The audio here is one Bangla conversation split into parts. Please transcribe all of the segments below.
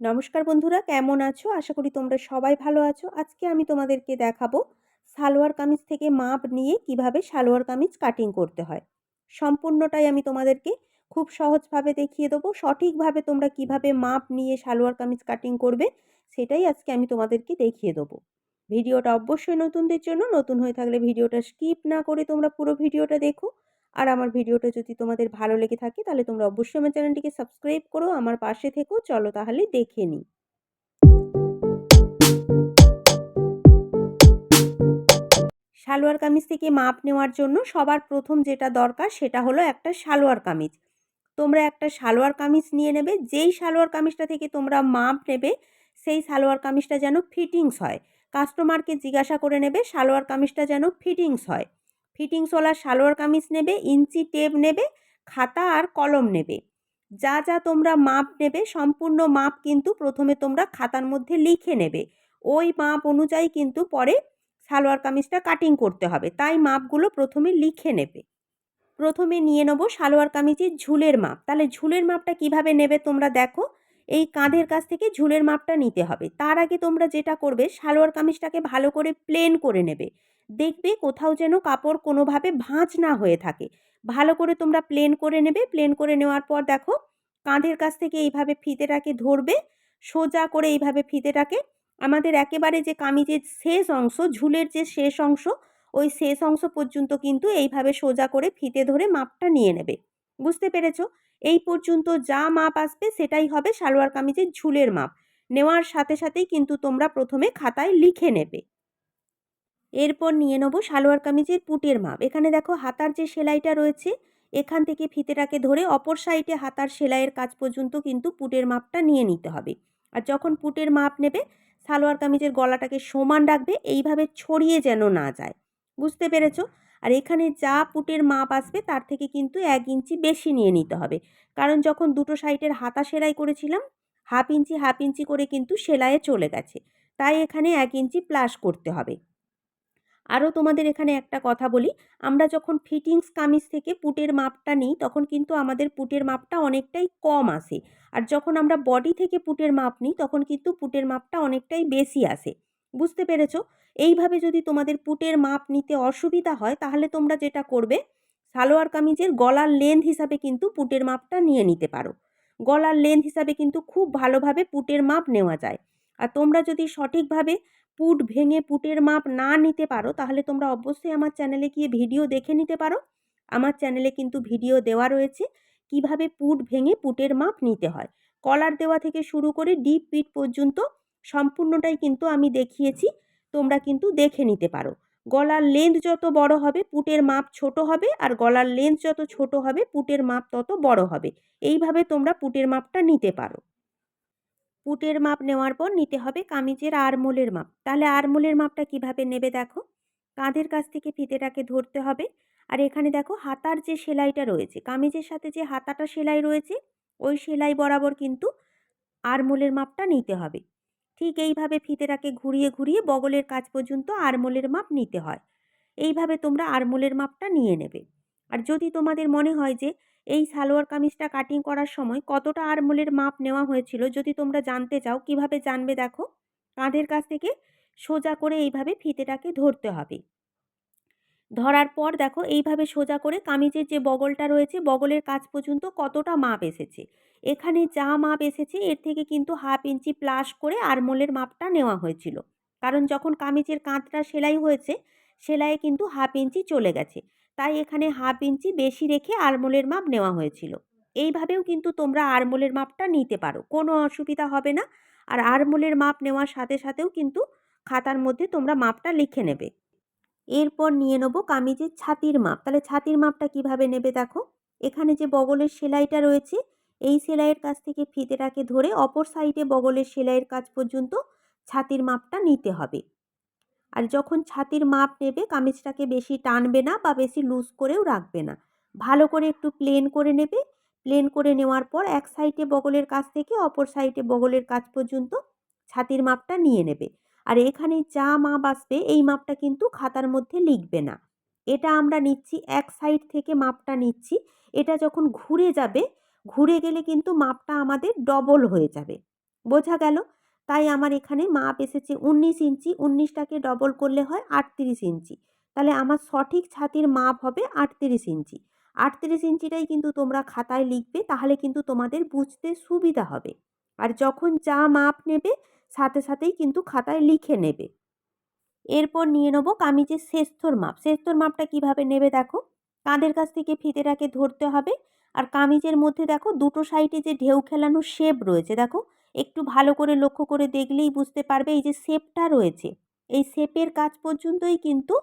নমস্কার বন্ধুরা, কেমন আছো? আশা করি তোমরা সবাই ভালো আছো। আজকে আমি তোমাদেরকে দেখাবো সালোয়ার কামিজ থেকে মাপ নিয়ে কীভাবে সালোয়ার কামিজ কাটিং করতে হয়। সম্পূর্ণটাই আমি তোমাদেরকে খুব সহজভাবে দেখিয়ে দেবো। সঠিকভাবে তোমরা কীভাবে মাপ নিয়ে সালোয়ার কামিজ কাটিং করবে, সেটাই আজকে আমি তোমাদেরকে দেখিয়ে দেবো। ভিডিওটা অবশ্যই নতুনদের জন্য, নতুন হয়ে থাকলে ভিডিওটা স্কিপ না করে তোমরা পুরো ভিডিওটা দেখো। আর আমার ভিডিওটা যদি তোমাদের ভালো লেগে থাকে, তাহলে তোমরা অবশ্যই আমার চ্যানেলটিকে সাবস্ক্রাইব করো, আমার পাশে থেকো, চলো তাহলে দেখে নিই। সালোয়ার কামিজ থেকে মাপ নেওয়ার জন্য সবার প্রথম যেটা দরকার, সেটা হলো একটা সালোয়ার কামিজ। তোমরা একটা সালোয়ার কামিজ নিয়ে নেবে, যেই সালোয়ার কামিজটা থেকে তোমরা মাপ নেবে, সেই সালোয়ার কামিজটা যেন ফিটিংস হয়। কাস্টমারকে জিজ্ঞাসা করে নেবে, সালোয়ার কামিজটা যেন ফিটিংস হয়। ফিটিংসওয়ালা সালোয়ার কামিজ নেবে, ইঞ্চি টেপ নেবে, খাতা আর কলম নেবে। যা যা তোমরা মাপ নেবে, সম্পূর্ণ মাপ কিন্তু প্রথমে তোমরা খাতার মধ্যে লিখে নেবে। ওই মাপ অনুযায়ী কিন্তু পরে সালোয়ার কামিজটা কাটিং করতে হবে। তাই মাপগুলো প্রথমে লিখে নেবে। প্রথমে নিয়ে নেব সালোয়ার কামিজের ঝুলের মাপ। তাহলে ঝুলের মাপটা কীভাবে নেবে তোমরা দেখো? এই কাঁধের কাছ থেকে ঝুলের মাপটা নিতে হবে। তার আগে তোমরা যেটা করবে, সালোয়ার কামিজটাকে ভালো করে প্লেন করে নেবে। দেখবে কোথাও যেন কাপড় কোনোভাবে ভাঁজ না হয়ে থাকে। ভালো করে তোমরা প্লেন করে নেবে প্লেন করে নেওয়ার পর দেখো কাঁধের কাছ থেকে এইভাবে ফিতেটাকে ধরবে, সোজা করে এইভাবে ফিতেটাকে। আমাদের একেবারে যে কামিজের শেষ অংশ, ঝুলের যে শেষ অংশ, ওই শেষ অংশ পর্যন্ত কিন্তু এইভাবে সোজা করে ফিতে ধরে মাপটা নিয়ে নেবে। বুঝতে পেরেছ? এই পর্যন্ত যা মাপ আসবে সেটাই হবে সালোয়ার কামিজের ঝুলের মাপ। নেওয়ার সাথে সাথেই কিন্তু তোমরা প্রথমে খাতায় লিখে নেবে। এরপর নিয়ে নেব সালোয়ার কামিজের পুটের মাপ। এখানে দেখো হাতার যে সেলাইটা রয়েছে, এখান থেকে ফিতেটাকে ধরে অপর সাইডে হাতার সেলাইয়ের কাজ পর্যন্ত কিন্তু পুটের মাপটা নিয়ে নিতে হবে। আর যখন পুটের মাপ নেবে, সালোয়ার কামিজের গলাটাকে সমান রাখবে, এইভাবে ছড়িয়ে যেন না যায়। বুঝতে পেরেছ? আর এখানে যা পুটের মাপ আসবে, তার থেকে কিন্তু এক ইঞ্চি বেশি নিয়ে নিতে হবে। কারণ যখন দুটো সাইডের হাতা সেলাই করেছিলাম, হাফ ইঞ্চি হাফ ইঞ্চি করে কিন্তু সেলাইয়ে চলে গেছে। তাই এখানে এক ইঞ্চি প্লাস করতে হবে। আরও তোমাদের এখানে একটা কথা বলি। আমরা যখন ফিটিংস কামিজ থেকে পুটের মাপটা নিই, তখন কিন্তু আমাদের পুটের মাপটা অনেকটাই কম আসে। আর যখন আমরা বডি থেকে পুটের মাপ নিই, তখন কিন্তু পুটের মাপটা অনেকটাই বেশি আসে। বুঝতে পেরেছ? এইভাবে যদি তোমাদের পুটের মাপ নিতে অসুবিধা হয়, তাহলে তোমরা যেটা করবে, সালোয়ার কামিজের গলার লেন্থ হিসাবে কিন্তু পুটের মাপটা নিয়ে নিতে পারো। গলার লেন্থ হিসাবে কিন্তু খুব ভালোভাবে পুটের মাপ নেওয়া যায়। আর তোমরা যদি সঠিকভাবে পুট ভেঙে পুটের মাপ না নিতে পারো, তাহলে তোমরা অবশ্যই আমার চ্যানেলে গিয়ে ভিডিও দেখে নিতে পারো। আমার চ্যানেলে কিন্তু ভিডিও দেওয়া রয়েছে কীভাবে পুট ভেঙে পুটের মাপ নিতে হয়। কলার দেওয়া থেকে শুরু করে ডিপ পিট পর্যন্ত সম্পূর্ণটাই কিন্তু আমি দেখিয়েছি, তোমরা কিন্তু দেখে নিতে পারো। গলার লেন্থ যত বড় হবে, পুটের মাপ ছোট হবে আর গলার লেন্থ যত ছোট হবে, পুটের মাপ তত বড় হবে। এইভাবে তোমরা পুটের মাপটা নিতে পারো। পুটের মাপ নেওয়ার পর নিতে হবে কামিজের আরমোলের মাপ। তাহলে আরমোলের মাপটা কীভাবে নেবে দেখো? কাঁধের কাছ থেকে ফিতেটাকে ধরতে হবে। আর এখানে দেখো হাতার যে সেলাইটা রয়েছে, কামিজের সাথে যে হাতাটা সেলাই রয়েছে, ওই সেলাই বরাবর কিন্তু আরমোলের মাপটা নিতে হবে। ঠিক এইভাবে ফিতেটাকে ঘুরিয়ে ঘুরিয়ে বগলের কাজ পর্যন্ত আরমোলের মাপ নিতে হয়। এইভাবে তোমরা আরমোলের মাপটা নিয়ে নেবে। আর যদি তোমাদের মনে হয় যে এই সালোয়ার কামিজটা কাটিং করার সময় কতটা আরমোলের মাপ নেওয়া হয়েছিল যদি তোমরা জানতে চাও, কীভাবে জানবে দেখো? কাঁধের কাছ থেকে সোজা করে এইভাবে ফিতেটাকে ধরতে হবে। ধরার পর দেখো এইভাবে সোজা করে কামিজের যে বগলটা রয়েছে, বগলের কাজ পর্যন্ত কতটা মাপ এসেছে? এখানে যা মাপ এসেছে, এর থেকে কিন্তু হাফ ইঞ্চি প্লাস করে আরমোলের মাপটা নেওয়া হয়েছিল। কারণ যখন কামিজের কাঁধটা সেলাই হয়েছে, সেলাইয়ে কিন্তু হাফ ইঞ্চি চলে গেছে। তাই এখানে হাফ ইঞ্চি বেশি রেখে আরমোলের মাপ নেওয়া হয়েছিল। এইভাবেও কিন্তু তোমরা আরমোলের মাপটা নিতে পারো, কোনো অসুবিধা হবে না। আর আরমোলের মাপ নেওয়ার সাথে সাথেও কিন্তু খাতার মধ্যে তোমরা মাপটা লিখে নেবে। এরপর নিয়ে নেব কামিজের ছাতির মাপ। তাহলে ছাতির মাপটা কীভাবে নেবে দেখো? এখানে যে বগলের সেলাইটা রয়েছে, এই সেলাইয়ের কাছ থেকে ফিতেটাকে ধরে অপর সাইডে বগলের সেলাইয়ের কাজ পর্যন্ত ছাতির মাপটা নিতে হবে। আর যখন ছাতির মাপ নেবে, কামিজটাকে বেশি টানবে না বা বেশি লুজ করেও রাখবে না। ভালো করে একটু প্লেন করে নেবে। প্লেন করে নেওয়ার পর এক সাইডে বগলের কাছ থেকে অপর সাইডে বগলের কাজ পর্যন্ত ছাতির মাপটা নিয়ে নেবে। আর এখানে যা মাপ আসবে, এই মাপটা কিন্তু খাতার মধ্যে লিখবে না। এটা আমরা নিচ্ছি, এক সাইড থেকে মাপটা নিচ্ছি। এটা যখন ঘুরে যাবে, ঘুরে গেলে কিন্তু মাপটা আমাদের ডবল হয়ে যাবে। বোঝা গেল? তাই আমার এখানে মাপ এসেছে উনিশ ইঞ্চি, উনিশটাকে ডবল করলে হয় আটত্রিশ ইঞ্চি। তাহলে আমার সঠিক ছাতির মাপ হবে আটত্রিশ ইঞ্চি। আটত্রিশ ইঞ্চিটাই কিন্তু তোমরা খাতায় লিখবে, তাহলে কিন্তু তোমাদের বুঝতে সুবিধা হবে। আর যখন যা মাপ নেবে, সাথে সাথেই কিন্তু খাতায় লিখে নেবে। এরপর নিয়ে নেব কামিজের শেস্তর মাপ। শেস্তর মাপটা কীভাবে নেবে দেখো? কাঁধের কাছ থেকে ফিতেটাকে ধরতে হবে। আর কামিজের মধ্যে দেখো দুটো সাইডে যে ঢেউ খেলানো শেপ রয়েছে, দেখো? একটু ভালো করে লক্ষ্য করে দেখলেই বুঝতে পারবে এই যে শেপটা রয়েছে। এই শেপের কাজ পর্যন্তই কিন্তু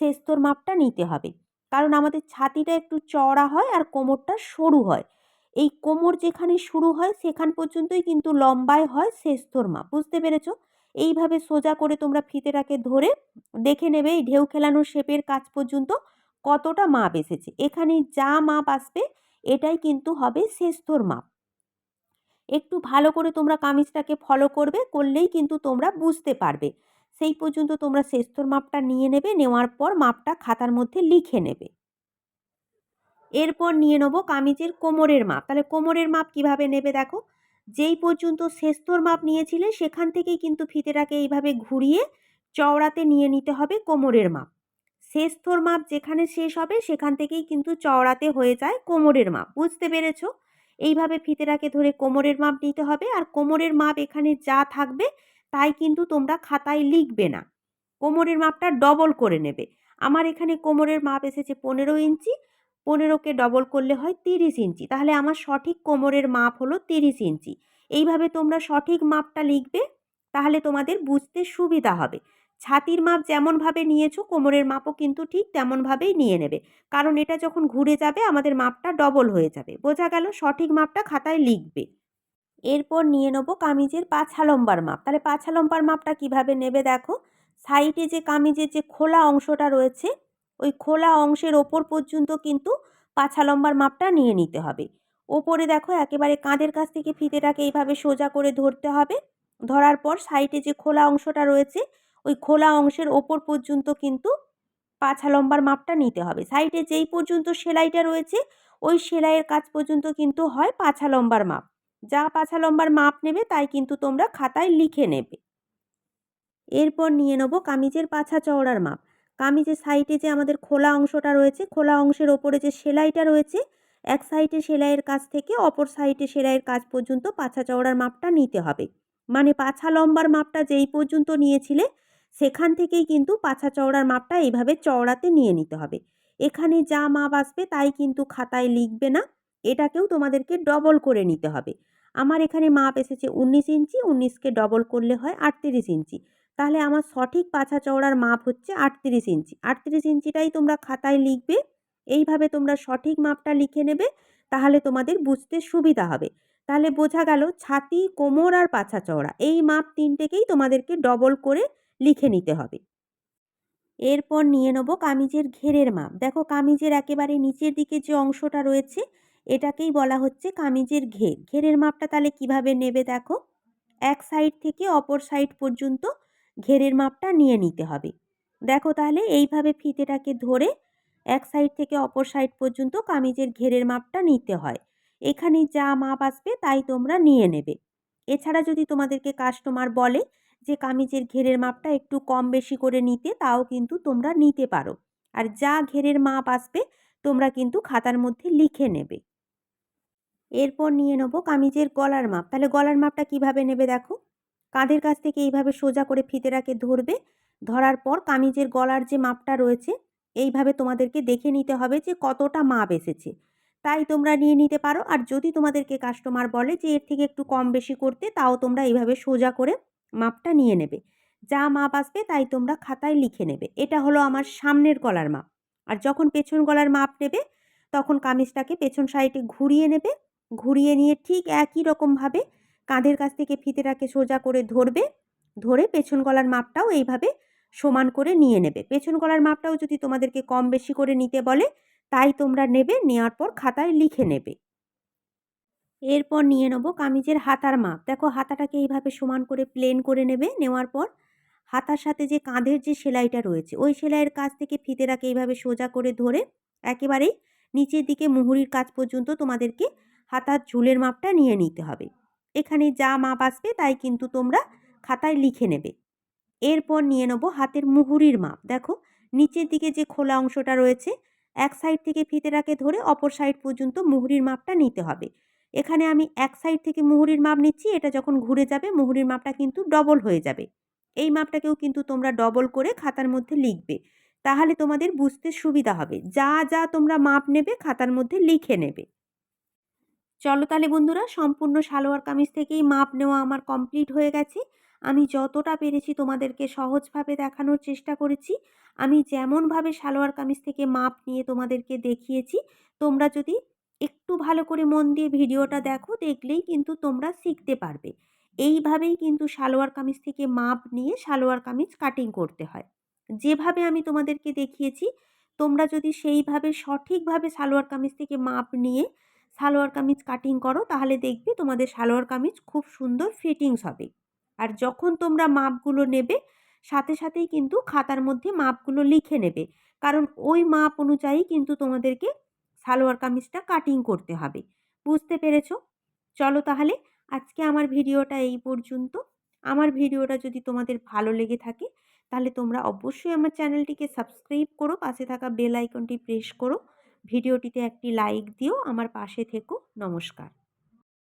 শেস্তর মাপটা নিতে হবে। কারণ আমাদের ছাতিটা একটু চওড়া হয় আর কোমরটা সরু হয়। এই কোমর যেখানে শুরু হয় সেখান পর্যন্তই কিন্তু লম্বায় হয় শেস্তর মাপ। বুঝতে পেরেছ? এইভাবে সোজা করে তোমরা ফিতেটাকে ধরে দেখে নেবে এই ঢেউ খেলানো শেপের কাজ পর্যন্ত কতটা মাপ এসেছে। এখানে যা মাপ আসবে এটাই কিন্তু হবে শেস্তর মাপ। একটু ভালো করে তোমরা কামিজটাকে ফলো করবে, করলেই কিন্তু তোমরা বুঝতে পারবে। সেই পর্যন্ত তোমরা শেস্তর মাপটা নিয়ে নেবে, নেওয়ার পর মাপটা খাতার মধ্যে লিখে নেবে। এরপর নিয়ে নেব কামিজের কোমরের মাপ। তাহলে কোমরের মাপ কীভাবে নেবে দেখো? যেই পর্যন্ত শেস্তর মাপ নিয়েছিলে, সেখান থেকেই কিন্তু ফিতেটাকে এইভাবে ঘুরিয়ে চওড়াতে নিয়ে নিতে হবে কোমরের মাপ। শেস্তর মাপ যেখানে শেষ হবে, সেখান থেকেই কিন্তু চওড়াতে হয়ে যায় কোমরের মাপ। বুঝতে পেরেছ? এইভাবে ফিতেটাকে ধরে কোমরের মাপ নিতে হবে। আর কোমরের মাপ এখানে যা থাকবে, তাই কিন্তু তোমরা খাতায় লিখবে না। কোমরের মাপটা ডবল করে নেবে। আমার এখানে কোমরের মাপ এসেছে পনেরো ইঞ্চি। পনেরোকে ডবল করলে হয় তিরিশ ইঞ্চি। তাহলে আমার সঠিক কোমরের মাপ হলো তিরিশ ইঞ্চি। এইভাবে তোমরা সঠিক মাপটা লিখবে, তাহলে তোমাদের বুঝতে সুবিধা হবে। ছাতির মাপ যেমনভাবে নিয়েছো, কোমরের মাপও কিন্তু ঠিক তেমনভাবেই নিয়ে নেবে। কারণ এটা যখন ঘুরে যাবে, আমাদের মাপটা ডবল হয়ে যাবে। বোঝা গেল সঠিক মাপটা খাতায় লিখবে। এরপর নিয়ে নেব কামিজের পাছা লম্বার মাপ। তাহলে পাছা লম্বার মাপটা কীভাবে নেবে দেখো? সাইডে যে কামিজের যে খোলা অংশটা রয়েছে, ওই খোলা অংশের ওপর পর্যন্ত কিন্তু পাছা লম্বার মাপটা নিয়ে নিতে হবে। ওপরে দেখো একেবারে কাঁধের কাছ থেকে ফিতেটাকে এইভাবে সোজা করে ধরতে হবে। ধরার পর সাইডে যে খোলা অংশটা রয়েছে ওই খোলা অংশের ওপর পর্যন্ত কিন্তু পাছা লম্বার মাপটা নিতে হবে। সাইডে যেই পর্যন্ত সেলাইটা রয়েছে, ওই সেলাইয়ের কাজ পর্যন্ত কিন্তু হয় পাছা লম্বার মাপ। যা পাছা লম্বার মাপ নেবে তাই কিন্তু তোমরা খাতায় লিখে নেবে। এরপর নিয়ে নেব কামিজের পাছা চওড়ার মাপ। কামিজের সাইডে যে আমাদের খোলা অংশটা রয়েছে, খোলা অংশের ওপরে যে সেলাইটা রয়েছে, এক সাইডে সেলাইয়ের কাজ থেকে অপর সাইডে সেলাইয়ের কাজ পর্যন্ত পাছা চওড়ার মাপটা নিতে হবে। মানে পাছা লম্বার মাপটা যেই পর্যন্ত নিয়েছিলে সেখান থেকেই কিন্তু পাছা চওড়ার মাপটা এইভাবে চওড়াতে নিয়ে নিতে হবে। এখানে যা মাপ আসবে তাই কিন্তু খাতায় লিখবে না, এটাকেও তোমাদেরকে ডবল করে নিতে হবে। আমার এখানে মাপ এসেছে উনিশ ইঞ্চি, উনিশকে ডবল করলে হয় আটত্রিশ ইঞ্চি। তাহলে আমার সঠিক পাছা চওড়ার মাপ হচ্ছে আটত্রিশ ইঞ্চি। আটত্রিশ ইঞ্চিটাই তোমরা খাতায় লিখবে, এইভাবে তোমরা সঠিক মাপটা লিখে নেবে, তাহলে তোমাদের বুঝতে সুবিধা হবে। তাহলে বোঝা গেল, ছাতি, কোমর আর পাছা চওড়া, এই মাপ তিনটেকেই তোমাদেরকে ডবল করে লিখে নিতে হবে। এরপর নিয়ে নেব কামিজের ঘেরের মাপ। দেখো কামিজের একেবারে নিচের দিকে যে অংশটা রয়েছে, এটাকেই বলা হচ্ছে কামিজের ঘের। ঘেরের মাপটা তাহলে কীভাবে নেবে দেখো? এক সাইড থেকে অপর সাইড পর্যন্ত ঘেরের মাপটা নিয়ে নিতে হবে। দেখো তাহলে এইভাবে ফিতেটাকে ধরে এক সাইড থেকে অপর সাইড পর্যন্ত কামিজের ঘেরের মাপটা নিতে হয়। এখানে যা মাপ আসবে তাই তোমরা নিয়ে নেবে। এছাড়া যদি তোমাদেরকে কাস্টমার বলে যে কামিজের ঘেরের মাপটা একটু কম বেশি করে নিতে, তাও কিন্তু তোমরা নিতে পারো। আর যা ঘেরের মাপ আসবে, তোমরা কিন্তু খাতার মধ্যে লিখে নেবে। এরপর নিয়ে নেব কামিজের গলার মাপ। তাহলে গলার মাপটা কীভাবে নেবে দেখো? কাঁধের কাছ থেকে এইভাবে সোজা করে ফিতেটাকে ধরবে। ধরার পর কামিজের গলার যে মাপটা রয়েছে, এইভাবে তোমাদেরকে দেখে নিতে হবে যে কতটা মাপ এসেছে। তাই তোমরা নিয়ে নিতে পারো। আর যদি তোমাদেরকে কাস্টমার বলে যে এর থেকে একটু কম বেশি করতে, তাও তোমরা এইভাবে সোজা করে মাপটা নিয়ে নেবে। যা মাপ আসবে তাই তোমরা খাতায় লিখে নেবে। এটা হলো আমার সামনের গলার মাপ। আর যখন পেছন গলার মাপ নেবে, তখন কামিজটাকে পেছন সাইডে ঘুরিয়ে নেবে। ঘুরিয়ে নিয়ে ঠিক একই রকমভাবে কাঁধের কাছ থেকে ফিতেটাকে সোজা করে ধরবে। ধরে পেছন গলার মাপটাও এইভাবে সমান করে নিয়ে নেবে। পেছন গলার মাপটাও যদি তোমাদেরকে কম বেশি করে নিতে বলে, তাই তোমরা নেবে নেওয়ার পর খাতায় লিখে নেবে। এরপর নিয়ে নেব কামিজের হাতার মাপ। দেখো হাতাটাকে এইভাবে সমান করে প্লেন করে নেবে, নেওয়ার পর হাতার সাথে যে কাঁধের যে সেলাইটা রয়েছে, ওই সেলাইয়ের কাছ থেকে ফিতেটাকে এইভাবে সোজা করে ধরে একেবারেই নিচের দিকে মুহুরির কাজ পর্যন্ত তোমাদেরকে হাতার ঝুলের মাপটা নিয়ে নিতে হবে। এখানে যা মাপ আসবে তাই কিন্তু তোমরা খাতায় লিখে নেবে। এরপর নিয়ে নেব হাতের মুহুরির মাপ। দেখো নিচের দিকে যে খোলা অংশটা রয়েছে, এক সাইড থেকে ফিতেটাকে ধরে অপর সাইড পর্যন্ত মুহুরির মাপটা নিতে হবে। এখানে আমি এক সাইড থেকে মুহুরির মাপ নিচ্ছি, এটা যখন ঘুরে যাবে, মুহুরির মাপটা কিন্তু ডবল হয়ে যাবে। এই মাপটাকেও কিন্তু তোমরা ডবল করে খাতার মধ্যে লিখবে। তাহলে তোমাদের বুঝতে সুবিধা হবে। যা যা তোমরা মাপ নেবে, খাতার মধ্যে লিখে নেবে। চলো তাহলে বন্ধুরা, সম্পূর্ণ সালোয়ার কামিজ থেকেই মাপ নেওয়া আমার কমপ্লিট হয়ে গেছে। আমি যতটা পেরেছি তোমাদেরকে সহজভাবে দেখানোর চেষ্টা করেছি। আমি যেমনভাবে সালোয়ার কামিজ থেকে মাপ নিয়ে তোমাদেরকে দেখিয়েছি, তোমরা যদি একটু ভালো করে মন দিয়ে ভিডিওটা দেখো, দেখলেই কিন্তু তোমরা শিখতে পারবে। এইভাবেই কিন্তু সালোয়ার কামিজ থেকে মাপ নিয়ে সালোয়ার কামিজ কাটিং করতে হয়। যেভাবে আমি তোমাদেরকে দেখিয়েছি, তোমরা যদি সেইভাবে সঠিকভাবে সালোয়ার কামিজ থেকে মাপ নিয়ে সালোয়ার কামিজ কাটিং করো, তাহলে দেখবে তোমাদের সালোয়ার কামিজ খুব সুন্দর ফিটিংস হবে। আর যখন তোমরা মাপগুলো নেবে, সাথে সাথেই কিন্তু খাতার মধ্যে মাপগুলো লিখে নেবে। কারণ ওই মাপ অনুযায়ী কিন্তু তোমাদেরকে সালোয়ার কামিজটা কাটিং করতে হবে। বুঝতে পেরেছ? চলো তাহলে আজকে আমার ভিডিওটা এই পর্যন্ত। আমার ভিডিওটা যদি তোমাদের ভালো লেগে থাকে, তাহলে তোমরা অবশ্যই আমার চ্যানেলটিকে সাবস্ক্রাইব করো, পাশে থাকা বেল আইকনটি প্রেস করো। ভিডিওটিতে একটি লাইক দিও, আমার পাশে থেকো। নমস্কার।